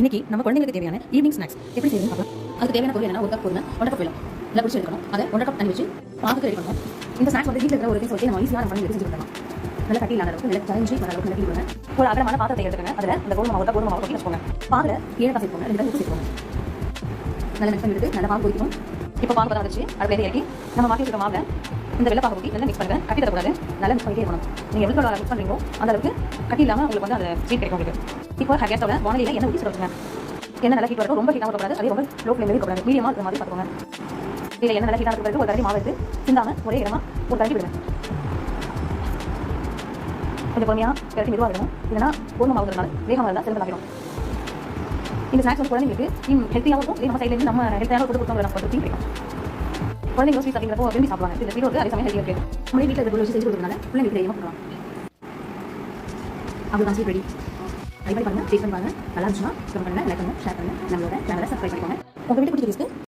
இன்னைக்கு நம்ம குழந்தைங்களுக்கு தேவையான ஈவினிங் ஸ்நாக்ஸ் எப்படி செய்யணும் பார்க்கலாம். அதுக்கு தேவையான பொருள் என்ன ஒரு கப் பொருள் ஒன்றரை கப் வேணும் நல்லா பிடிச்சி எடுக்கணும். அதை ஒன்றரை கப் தண்ணி வச்சு பாகுக்கு ரெடி பண்ணணும். இந்த ஸ்நாக்ஸ் வந்து வீட்டில் இருக்கிற ஒரு சொல்லி நம்ம ஈஸியாக நம்ம பண்ணி செஞ்சு கொடுக்கலாம். நல்லா கட்டி இல்லாத அளவுக்கு நல்லா சரிஞ்சு வர அளவுக்கு நல்லா கொடுங்க. ஒரு அகலமான பாத்திரத்தை எடுத்துக்கங்க. அதில் அந்த கோதுமை மாவு கோதுமை மாவு கொட்டி வச்சுக்கோங்க. பாகில் ஏழக்காய் சேர்க்கோங்க ரெண்டு உப்பு சேர்க்கோங்க நல்லா மிக்ஸ் எடுத்து நல்லா பால் கொதிக்கணும் இப்போ பால் பதம் வச்சு அடுப்பில் இறக்கி நம்ம மாட்டி வச்சுக்க மாவில் இந்த வெள்ளப்பாக ஊட்டி நல்லா மிக்ஸ் பண்ணுங்க. கட்டி தரக்கூடாது. நல்லா மிக்ஸ் பண்ணிட்டே இருக்கணும். நீங்கள் எவ்வளோ மிக்ஸ் பண்ணுறீங்களோ அந்த அளவுக்கு கட்டி இல்லாமல் உங்களுக்கு வந்து அந்த ஸ்வீட் கிடைக்கும் உங்களுக்கு. இப்போ கேஸோட வானிலையில் என்ன ஊற்றி சொல்லுங்க என்ன நல்லா ஹீட் வரட்டும்? ரொம்ப ஹீட்டாக இருக்கக்கூடாது அதே ரொம்ப லோ ஃப்ளேமில் இருக்கக்கூடாது மீடியமாக இருக்கிற மாதிரி பார்த்துக்கோங்க. இல்லை என்ன நல்லா ஹீட்டாக இருக்கிறது ஒரு தடவை மாவு எடுத்து சிந்தாமல் ஒரே இடமா ஒரு தடவை விடுங்க. கொஞ்சம் பொறுமையாக கிளட்டி மெதுவாக விடணும். இல்லைனா கோதுமை மாவுங்கிறதுனால வேகமாக இருந்தால் சிறந்த ஆகிடும் இந்த ஸ்நாக்ஸ் வந்து குழந்தைங்களுக்கு ஹெல்த்தியாகவும் நம்ம சைட்லேருந்து நம்ம ஹெல்த்தியாக கொடுத்து கொடுத்தோம் நம்ம கொடுத்து கிடைக்கும். குழந்தைங்க ஸ்வீட் அப்படிங்கிறப்போ விரும்பி சாப்பிடுவாங்க. இந்த ஸ்வீட் வந்து அதே சமயம் ஹெல்த்தியாக இருக்கு. நம்மளே வீட்டில் இருக்கிற வச்சு செஞ்சு கொடுக்குறதுனால பிள்ளைங்களுக்கு தெரியாமல் பண்ணுவாங்க அதுதான் ஸ்வீட் ரெடி ட்ரை பண்ணி பாருங்கள் டேஸ்ட் பண்ணி பாருங்கள் நல்லா இருந்துச்சுன்னா கமெண்ட் பண்ணுங்கள் லைக் பண்ணுங்கள் ஷேர் பண்ணுங்கள் நம்மளோட சேனலை சப்ஸ்கிரைப் பண்ணிக்கோங்க. உங்கள் வீட்டு பிடிச்சிருக்கு